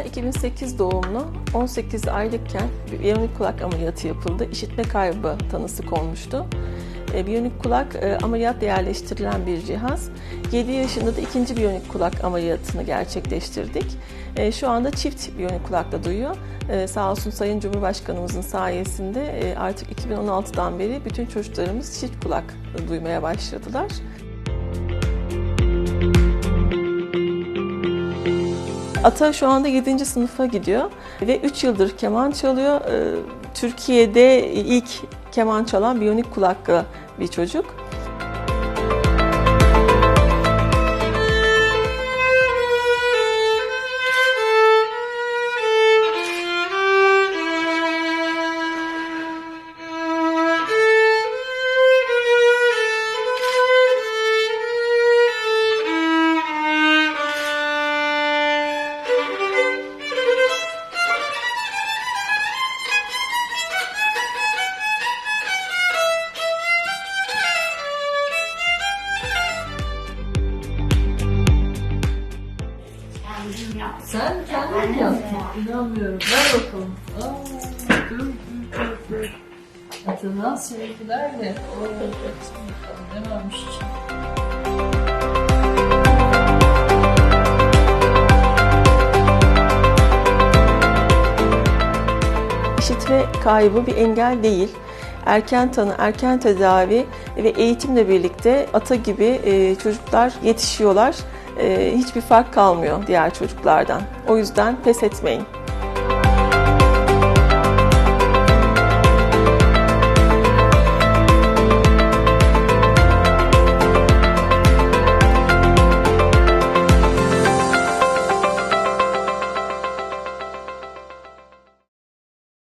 2008 doğumlu 18 aylıkken biyonik kulak ameliyatı yapıldı. İşitme kaybı tanısı konmuştu. E, Biyonik kulak e, ameliyatla yerleştirilen bir cihaz. 7 yaşında da ikinci biyonik kulak ameliyatını gerçekleştirdik. E, Şu anda çift biyonik kulakla duyuyor. E, Sağ olsun Sayın Cumhurbaşkanımızın sayesinde e, artık 2016'dan beri bütün çocuklarımız çift kulak duymaya başladılar. Ata şu anda 7. sınıfa gidiyor ve 3 yıldır keman çalıyor. Ee, Türkiye'de ilk keman çalan biyonik kulaklı bir çocuk. Sen kendin mi yaptın? İnanmıyorum. Ver bakalım. Aa. Atanan sevgilerle. Oo, bakalım ne varmış içinde. İşitme kaybı bir engel değil. Erken tanı, erken tedavi ve eğitimle birlikte ata gibi e, çocuklar yetişiyorlar. E, Hiçbir fark kalmıyor diğer çocuklardan. O yüzden pes etmeyin.